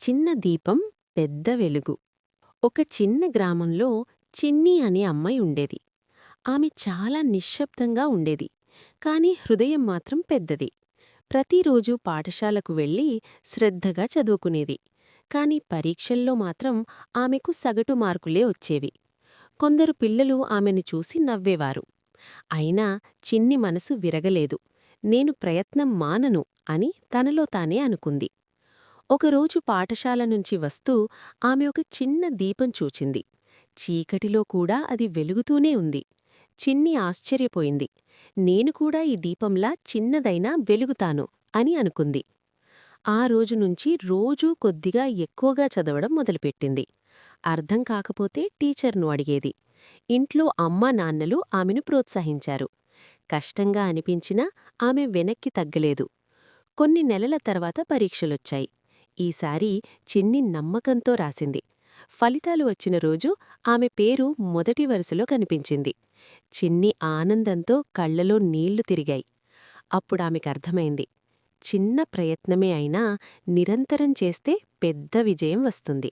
చిన్న దీపం పెద్ద వెలుగు. ఒక చిన్న గ్రామంలో చిన్ని అనే అమ్మాయి ఉండేది. ఆమె చాలా నిశ్శబ్దంగా ఉండేది కాని హృదయం మాత్రం పెద్దది. ప్రతిరోజూ పాఠశాలకు వెళ్ళి శ్రద్ధగా చదువుకునేది కాని పరీక్షల్లో మాత్రం ఆమెకు సగటు మార్కులే వచ్చేవి. కొందరు పిల్లలు ఆమెను చూసి నవ్వేవారు. అయినా చిన్ని మనసు విరగలేదు. నేను ప్రయత్నం మానను అని తనలో తానే అనుకుంది. ఒకరోజు పాఠశాల నుంచి వస్తూ ఆమె ఒక చిన్న దీపం చూచింది. చీకటిలో కూడా అది వెలుగుతూనే ఉంది. చిన్ని ఆశ్చర్యపోయింది. నేను కూడా ఈ దీపంలా చిన్నదైనా వెలుగుతాను అని అనుకుంది. ఆ రోజు నుంచి రోజూ కొద్దిగా ఎక్కువగా చదవడం మొదలుపెట్టింది. అర్థం కాకపోతే టీచర్ను అడిగేది. ఇంట్లో అమ్మా నాన్నలు ఆమెను ప్రోత్సహించారు. కష్టంగా అనిపించినా ఆమె వెనక్కి తగ్గలేదు. కొన్ని నెలల తర్వాత పరీక్షలొచ్చాయి. ఈసారి చిన్ని నమ్మకంతో రాసింది. ఫలితాలు వచ్చిన రోజు ఆమె పేరు మొదటి వరుసలో కనిపించింది. చిన్ని ఆనందంతో కళ్ళలో నీళ్ళు తిరిగాయి. అప్పుడామెకర్థమైంది చిన్న ప్రయత్నమే అయినా నిరంతరం చేస్తే పెద్ద విజయం వస్తుంది.